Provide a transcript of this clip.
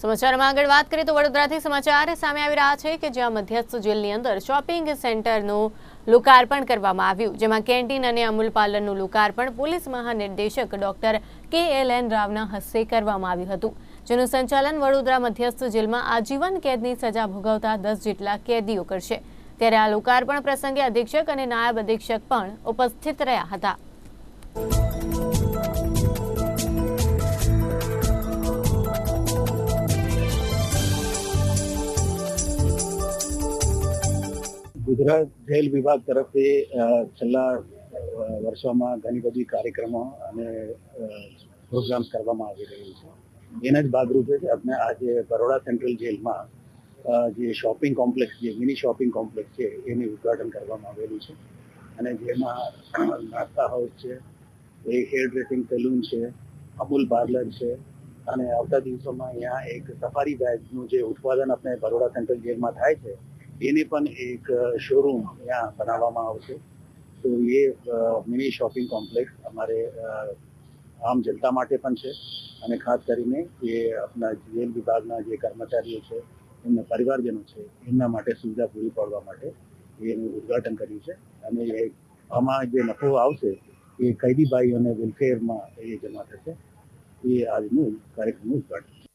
સમાચારમાં આગળ વાત કરીએ તો વડોદરાથી સમાચાર સામે આવી રહ્યા છે કે જ્યાં મધ્યસ્થ જેલની અંદર શોપિંગ સેન્ટરનું લોકાર્પણ કરવામાં આવ્યું, જેમાં કેન્ટીન અને અમૂલ પાર્લરનું લોકાર્પણ પોલીસ મહાનિર્દેશક ડોક્ટર કે એલ એન રાવના હસ્તે કરવામાં આવ્યું હતું. જેનું સંચાલન વડોદરા મધ્યસ્થ જેલમાં આજીવન કેદની સજા ભોગવતા દસ જેટલા કેદીઓ કરશે. ત્યારે આ લોકાર્પણ પ્રસંગે અધિક્ષક અને નાયબ અધિક્ષક પણ ઉપસ્થિત રહ્યા હતા. ગુજરાત જેલ વિભાગ તરફથી છેલ્લા વર્ષોમાં ઘણી બધી કાર્યક્રમો અને પ્રોગ્રામ્સ કરવામાં આવી રહ્યું છે. એના જ ભાગરૂપે આપણે આજે બરોડા સેન્ટ્રલ જેલમાં જે શોપિંગ કોમ્પ્લેક્સ જે મિની શોપિંગ કોમ્પ્લેક્સ છે, એનું ઉદ્ઘાટન કરવામાં આવેલું છે. અને જેમાં નાસ્તા હાઉસ છે, એ હેર ડ્રેસિંગ સલૂન છે, અમૂલ પાર્લર છે, અને આવતા દિવસોમાં અહીંયા એક સફારી બેગનું જે ઉત્પાદન આપણે બરોડા સેન્ટ્રલ જેલમાં થાય છે એને પણ એક શોરૂમ ત્યાં બનાવવામાં આવશે. તો એ મિની શોપિંગ કોમ્પ્લેક્સ અમારે આમ જનતા માટે પણ છે. અને ખાસ કરીને જે આપણા જેલ વિભાગના જે કર્મચારીઓ છે, એમના પરિવારજનો છે, એમના માટે સુવિધા પૂરી પાડવા માટે એનું ઉદ્ઘાટન કર્યું છે. અને એ આમાં જે નફો આવશે, એ કૈદીભાઈઓને વેલફેરમાં એ જમા થશે. એ આજનું કાર્યક્રમનું ઉદ્ઘાટન.